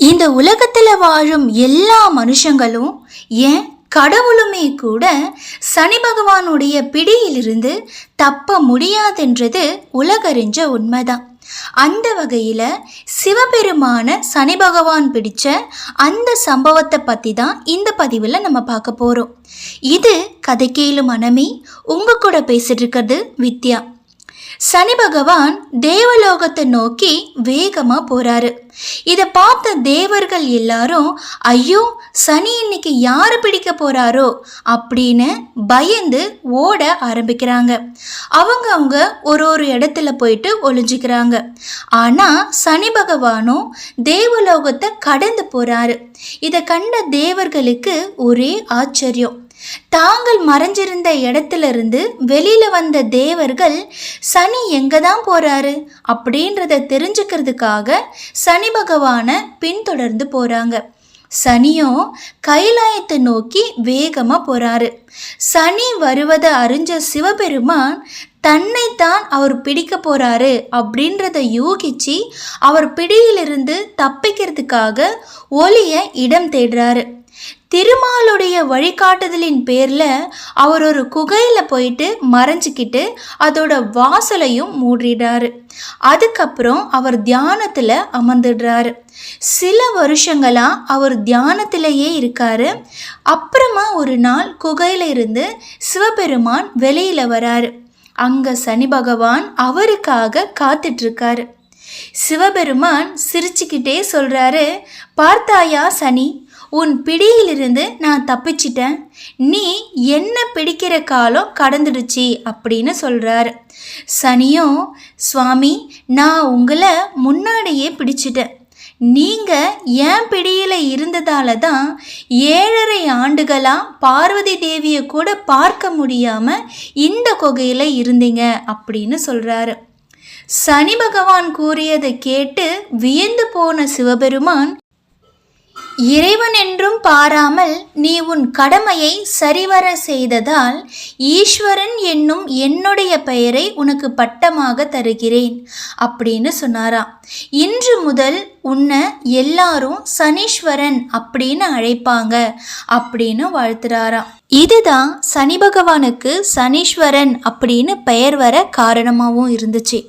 இந்த உலகத்தில் வாழும் எல்லா மனுஷங்களும் ஏன் கடவுளுமே கூட சனி பகவானுடைய பிடியிலிருந்து தப்ப முடியாதென்றது உலகறிஞ்ச உண்மைதான். அந்த வகையில் சிவபெருமான சனி பகவான் பிடிச்ச அந்த சம்பவத்தை பற்றி தான் இந்த பதிவில் நம்ம பார்க்க போகிறோம் இது கதை கேளு மனமே உங்கள் கூட பேசிட்டு இருக்கிறது வித்யா. சனி பகவான் தேவலோகத்தை நோக்கி வேகமாக போறாரு. இதை பார்த்த தேவர்கள் எல்லாரும் ஐயோ சனி இன்னைக்கு யார் பிடிக்க போறாரோ? அப்படின்னு பயந்து ஓட ஆரம்பிக்கிறாங்க. அவங்க அவங்க ஒரு ஒரு இடத்துல போயிட்டு ஒளிஞ்சிக்கிறாங்க. ஆனால் சனி பகவானும் தேவலோகத்தை கடந்து போறாரு. இதை கண்ட தேவர்களுக்கு ஒரே ஆச்சரியம். தாங்கள் மறைஞ்சிருந்த இடத்திலிருந்து வெளியில வந்த தேவர்கள் சனி எங்க தான் போறாரு? அப்படின்றத தெரிஞ்சுக்கிறதுக்காக சனி பகவானை பின்தொடர்ந்து போறாங்க. சனியும் கைலாயத்தை நோக்கி வேகமாக போறாரு. சனி வருவதை அறிஞ்ச சிவபெருமான் தன்னைத்தான் அவர் பிடிக்க போறாரு அப்படின்றத யூகிச்சு அவர் பிடியிலிருந்து தப்பிக்கிறதுக்காக ஒளியை இடம் தேடுறாரு. திருமாலுடைய வழிகாட்டுதலின் பேரில் அவர் ஒரு குகையில் போயிட்டு மறைஞ்சிக்கிட்டு அதோட வாசலையும் மூடிடுறாரு. அதுக்கப்புறம் அவர் தியானத்தில் அமர்ந்துடுறாரு. சில வருஷங்களாக அவர் தியானத்திலேயே இருக்காரு. அப்புறமா ஒரு நாள் குகையில் இருந்து சிவபெருமான் வெளியில் வராரு. அங்கே சனி பகவான் அவருக்காக காத்துட்ருக்காரு. சிவபெருமான் சிரிச்சுக்கிட்டே சொல்கிறாரு பார்த்தாயா சனி உன் பிடியிலிருந்து நான் தப்பிச்சிட்டேன். நீ என்ன பிடிக்கிற காலம் கடந்துடுச்சு அப்படின்னு சொல்கிறாரு சனியும் சுவாமி நான் உங்களை முன்னாடியே பிடிச்சிட்டேன். நீங்கள் ஏன் பிடியில் இருந்ததால தான் ஏழரை ஆண்டுகளாக பார்வதி தேவியை கூட பார்க்க முடியாமல் இந்த குகையில் இருந்தீங்க அப்படின்னு சொல்கிறாரு சனி பகவான் கூறியதை கேட்டு வியந்து போன சிவபெருமான் இறைவன் என்றும் பாராமல் நீ உன் கடமையை சரிவர செய்ததால் ஈஸ்வரன் என்னும் என்னுடைய பெயரை உனக்கு பட்டமாக தருகிறேன் அப்படின்னு சொன்னாராம். இன்று முதல் உன்னை எல்லாரும் சனீஸ்வரன் அப்படின்னு அழைப்பாங்க அப்படின்னு வாழ்த்துறாராம். இதுதான் சனி பகவானுக்கு சனீஸ்வரன் அப்படின்னு பெயர் வர காரணமாகவும் இருந்துச்சு.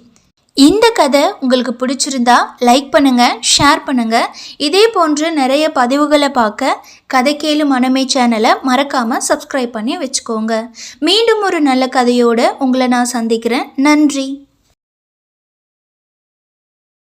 இந்த கதை உங்களுக்கு பிடிச்சிருந்தா லைக் பண்ணுங்க ஷேர் பண்ணுங்க. இதே போன்று நிறைய பதிவுகளை பார்க்க கதை கேளு மனமே சேனலை மறக்காம சப்ஸ்கிரைப் பண்ணி வச்சுக்கோங்க. மீண்டும் ஒரு நல்ல கதையோடு உங்களை நான் சந்திக்கிறேன். நன்றி.